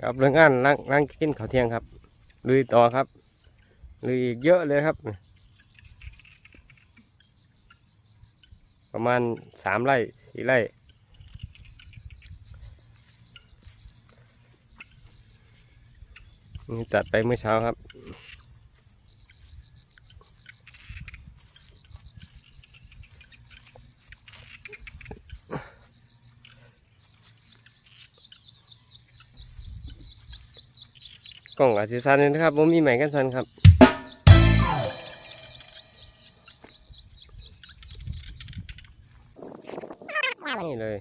ครับเรื่องงานล้างล้างกินข้าวเที่ยงครับลุยต่อครับลุยอีกเยอะเลยครับ ประมาณสามไร่สี่ไร่นี่ตัดไปเมื่อเช้าครับ กล่องอาจสิสันนี่นะครับผมมีใหม่กันสันครับนี่เลย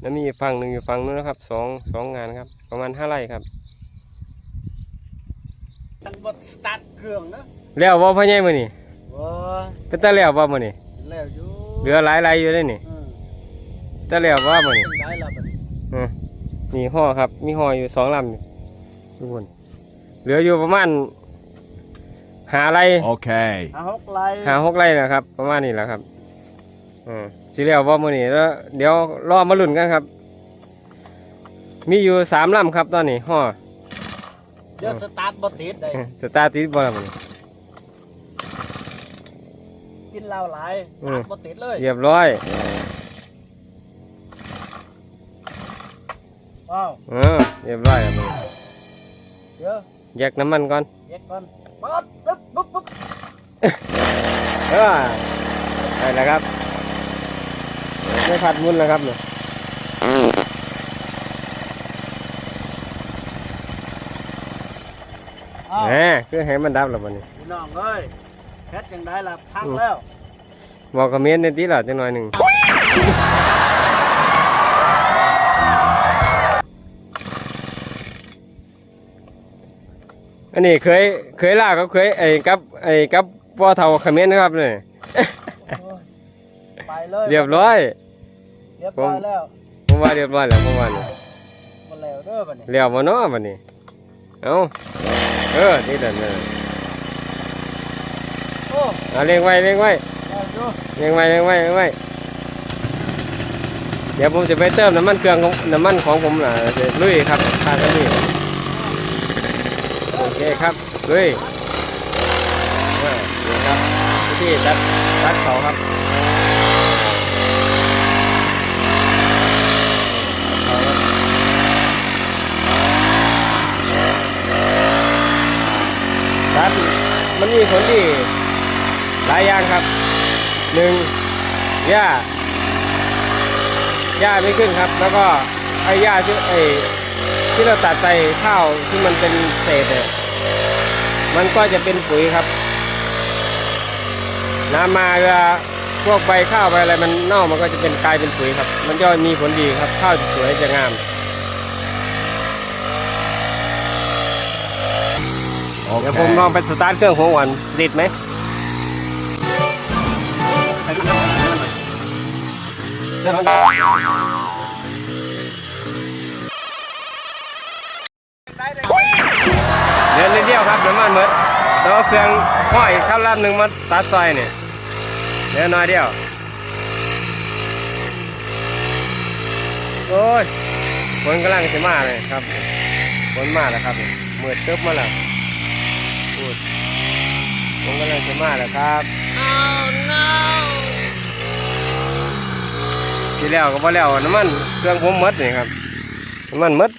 แล้วมีอีกฝั่งหนึ่งอยู่ฝั่งนู้นนะครับสองสองงานครับ ประมาณห้าไร่ครับตั้งบทสตาร์ทเครื่องนะแล้วว่าพ่อใหญ่มานี่ว้าเป็นตาแล้วว่ามานี่แล้วอยู่เหลือหลายไรอยู่เลยนี่ อืมตาแล้วว่ามานี่เป็นได้และบัดนี้อืมมีห่อครับ มีห่ออยู่สองลำนี่ทุกคนเหลืออยู่ประมาณหาไร Okay. หาหกไลหาหกไร่นะครับ ประมาณนี้แหละครับ อืมสิเรียวว่ามื้อนี้แล้ว เดี๋ยวรอมาลุ้นกันครับ มีอยู่สามลำครับตอนนี้ห่อเดี๋ยวสตาร์ทบทติดได้สตาร์ทติดบ่ล่ะมื้อนี้กินเหล้าหลายอืสมตาร์ทบทติดเลย เรียบร้อย ว้าวเออเรียบร้อยครับมื้อนี้เดี๋ยวแยกน้ำมันก่อนเย็ดก่อนปั๊บปึ๊บปุ๊บปุ๊บเออได้แล้วครับไม่ขัดมุนแล้วครับเนี่ยอ้าวแหมคือให้มันดับแล้วบัดนี้ พี่น้องเอ้ยแคทยังได้ละพังแล้ว บอกกับเมียนในที่ละจังหน่อยหนึ่ง อันนี้เคยเคยล่าก็เคยไอ้กับไอ้กับพ่อเท่าเขมิ้นนะครับเนี่ยโอ้ยไปเลยเรียบร้อยเรียบร้อยแล้วผมว่าเรียบร้อยแล้วผมว่าเนี่ยมาแล้วเด้อบัดนี้เรียวมาเนาะบัดนี้เอาเออนี่เดินเลยโอ้เอาเลี้ยงไว้เลี้ยงไว้ได้อยู่เลี้ยงไว้เลี้ยงไว้เลี้ยงไว้เดี๋ยวผมจะไปเติมน้ำมันเครื่องของน้ำมันของผมน่ะเดี๋ยวลุยครับทางกันนี่โอ เคครับลุยอ่านี่ครับวิธีตัดตัดเขาครับเขาครับตัดมันมีผลดีหลายอย่างครับหนึ่งหญ้าหญ้าไม่ขึ้นครับ แล้วก็ไอ้หญ้าที่ไอ้ที่เราตัดไปข้าวที่มันเป็นเศษเนี่ย มันก็จะเป็นปุ๋ยครับน้ำมาเวลาพวกใบข้าวใบอะไรมันเน่ามันก็จะเป็นกลายเป็นปุ๋ยครับ มันย่อยมีผลดีครับ ข้าวจะสวยจะงามเดี๋ยวผมลอง Okay. ไปสตาร์ทเครื่องหัวหวานติดไหมเดือน น้ำมันหมดแล้วเครื่องห้อยข้าวลำหนึ่งมาตัดซอยเนี่ยเดี๋ยวน้อยเดียว โอ้ยฝนกำลังจะมาเลยครับฝนมาแล้วครับเมืดตึ๊บมาแล้วพูดฝนกำลังจะมาแล้วครับที่แล้วก็บ่แล้วน้ำมันเครื่องผมหมดนี่ครับน้ำมันหมด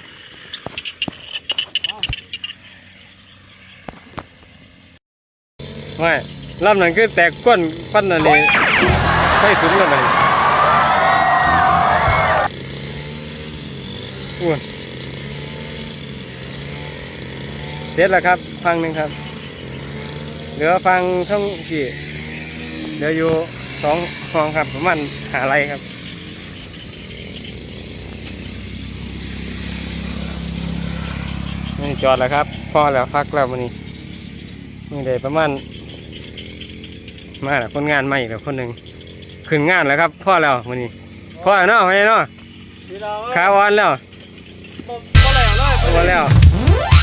ไม่ลำนั้นคือแตกก้นฟันอันนี้ไฟสูงแล้วมันอ้วนเสร็จแล้วครับฟังหนึ่งครับ เหลือฟังช่องกี่เหลืออยู่สองห้องครับประมาณหาไรครับนี่จอดแล้วครับ พอแล้วพักแล้ววันนี้นี่ได้ประมาณ มาแล้วคนงานใหม่แล้วคนหนึ่งขึ้นงานแล้วครับพ่อแล้ววันนี้พ่อแล้วเนาะไม่เนาะพี่น้องเอ้ยขาอ่อนแล้วบ่บ่แล้วเลยพอแล้ว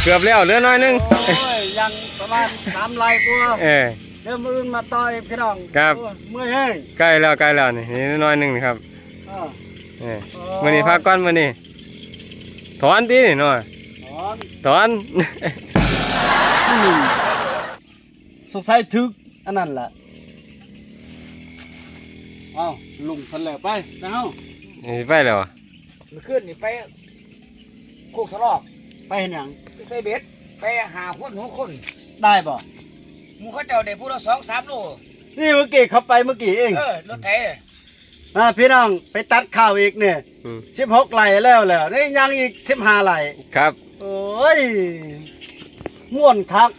เกือบแล้วเหลือน้อยหนึงโอ้ยยังประมาณสามไลกว่าเออเดี๋ยวมืออื่นมาต่อยพี่น้องครับโอ้ยเมื่อยแห้งใกล้แล้วใกล้แล้วนี่นี่น้อยหนึ่งนี่ครับอ่านี่มื้อนี้พักก่อนมื้อนี้ถอนตีนี่หน่อยนอนถอนอืมสงสัยถึกอันนั้นแหละ เอ้าลุงเพันแล้วไปนะเฮานี่ไปแล้วอะมันขึ้นนี่ไปโคกทะลอกไปเห็นหยังไปใส่เบ็ดไปหาคนหัวคนได้บ่หมูเขาเจ้าได้พูดละสองสามโลนี่เมื่อกี้เขาไปเมื่อกี้เองเออรถไถอ่าพี่น้องไปตัดข้าวอีกเนี่ยอืมสิบหกไหลแล้วแล้วนี่ยังอีกสิบห้าไหลครับ โอ้ยม่วนคัก